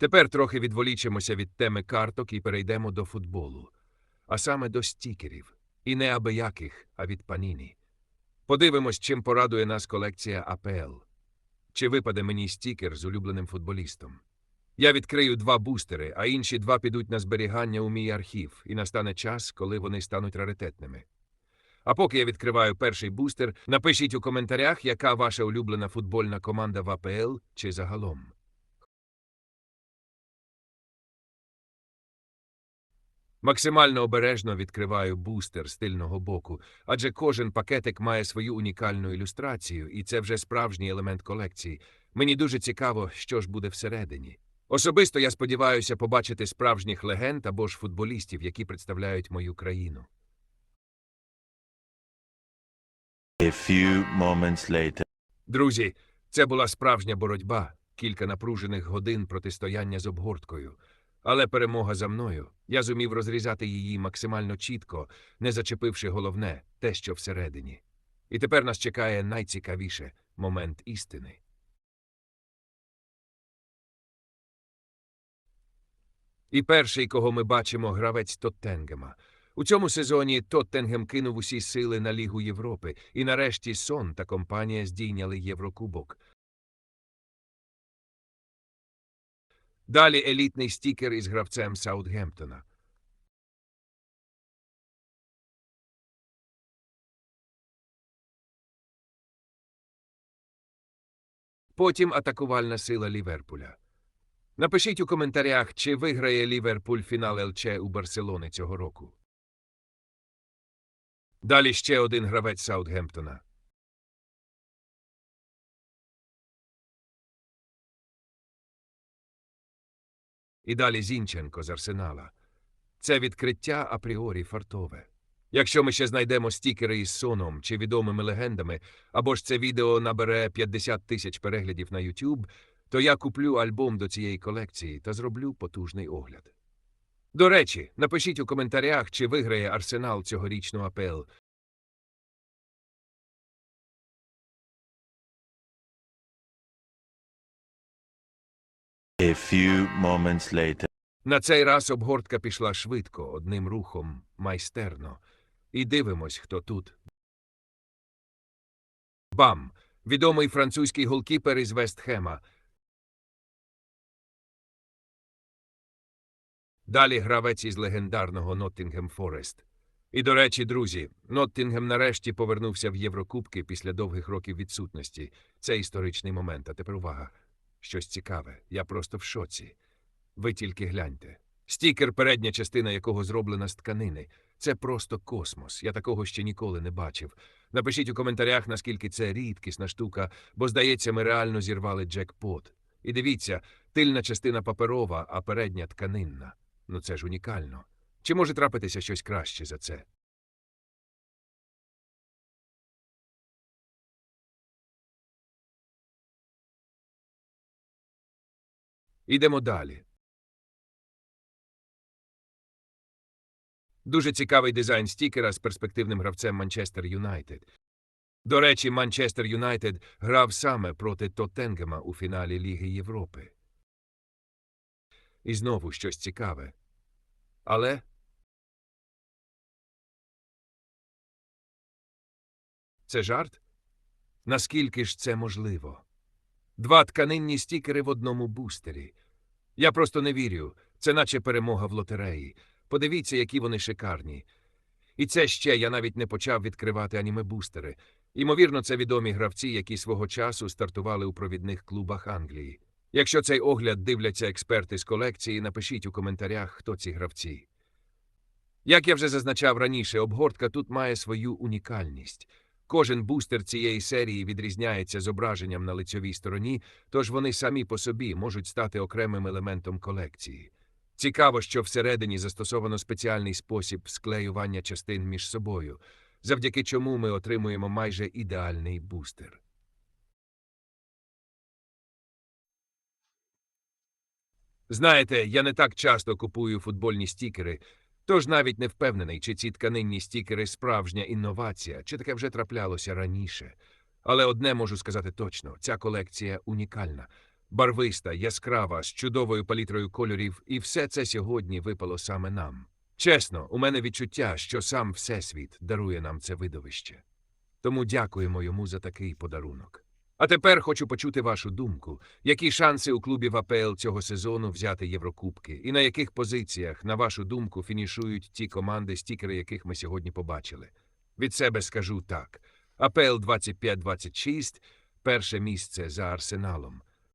Тепер трохи відволічимося від теми карток і перейдемо до футболу, а саме до стікерів. І не абияких, а від паніні. Подивимось, чим порадує нас колекція АПЛ. Чи випаде мені стікер з улюбленим футболістом? Я відкрию два бустери, а інші два підуть на зберігання у мій архів, і настане час, коли вони стануть раритетними. А поки я відкриваю перший бустер, напишіть у коментарях, яка ваша улюблена футбольна команда в АПЛ чи загалом. Максимально обережно відкриваю бустер з тильного боку, адже кожен пакетик має свою унікальну ілюстрацію, і це вже справжній елемент колекції. Мені дуже цікаво, що ж буде всередині. Особисто я сподіваюся побачити справжніх легенд або ж футболістів, які представляють мою країну. A few moments later. Друзі, це була справжня боротьба, кілька напружених годин протистояння з обгорткою. Але перемога за мною. Я зумів розрізати її максимально чітко, не зачепивши головне те, що всередині. І тепер нас чекає найцікавіше момент істини. І перший, кого ми бачимо, гравець Тоттенгема. У цьому сезоні Тоттенгем кинув усі сили на Лігу Європи, і нарешті Сон та компанія здійняли Єврокубок. Далі елітний стікер із гравцем Саутгемптона. Потім атакувальна сила Ліверпуля. Напишіть у коментарях, чи виграє Ліверпуль фінал ЛЧ у Барселони цього року. Далі ще один гравець Саутгемптона. І далі Зінченко з Арсенала. Це відкриття апріорі фартове. Якщо ми ще знайдемо стікери із соном чи відомими легендами, або ж це відео набере 50 тисяч переглядів на YouTube, то я куплю альбом до цієї колекції та зроблю потужний огляд. До речі, напишіть у коментарях, чи виграє Арсенал цьогорічну АПЛ. A few moments later. На цей раз обгортка пішла швидко, одним рухом, майстерно. І дивимось, хто тут. Бам! Відомий французький голкіпер із Вестхема. Далі гравець із легендарного Ноттінгем Форест. І, до речі, друзі, Ноттінгем нарешті повернувся в Єврокубки після довгих років відсутності. Це історичний момент. А тепер увага. Щось цікаве. Я просто в шоці. Ви тільки гляньте. Стікер, передня частина якого зроблена з тканини. Це просто космос. Я такого ще ніколи не бачив. Напишіть у коментарях, наскільки це рідкісна штука, бо, здається, ми реально зірвали джекпот. І дивіться, тильна частина паперова, а передня тканинна. Ну це ж унікально. Чи може трапитися щось краще за це? Ідемо далі. Дуже цікавий дизайн стікера з перспективним гравцем Манчестер Юнайтед. До речі, Манчестер Юнайтед грав саме проти Тоттенгема у фіналі Ліги Європи. І знову щось цікаве. Але це жарт? Наскільки ж це можливо? Два тканинні стікери в одному бустері. Я просто не вірю. Це наче перемога в лотереї. Подивіться, які вони шикарні. І це ще я навіть не почав відкривати аніме-бустери. Ймовірно, це відомі гравці, які свого часу стартували у провідних клубах Англії. Якщо цей огляд дивляться експерти з колекції, напишіть у коментарях, хто ці гравці. Як я вже зазначав раніше, обгортка тут має свою унікальність. Кожен бустер цієї серії відрізняється зображенням на лицьовій стороні, тож вони самі по собі можуть стати окремим елементом колекції. Цікаво, що всередині застосовано спеціальний спосіб склеювання частин між собою, завдяки чому ми отримуємо майже ідеальний бустер. Знаєте, я не так часто купую футбольні стікери, тож навіть не впевнений, чи ці тканинні стікери справжня інновація, чи таке вже траплялося раніше. Але одне можу сказати точно: ця колекція унікальна. Барвиста, яскрава, з чудовою палітрою кольорів, і все це сьогодні випало саме нам. Чесно, у мене відчуття, що сам Всесвіт дарує нам це видовище. Тому дякуємо йому за такий подарунок. А тепер хочу почути вашу думку. Які шанси у клубів АПЛ цього сезону взяти Єврокубки? І на яких позиціях, на вашу думку, фінішують ті команди, стікери яких ми сьогодні побачили? Від себе скажу так. АПЛ 25-26 – перше місце за Арсеналом.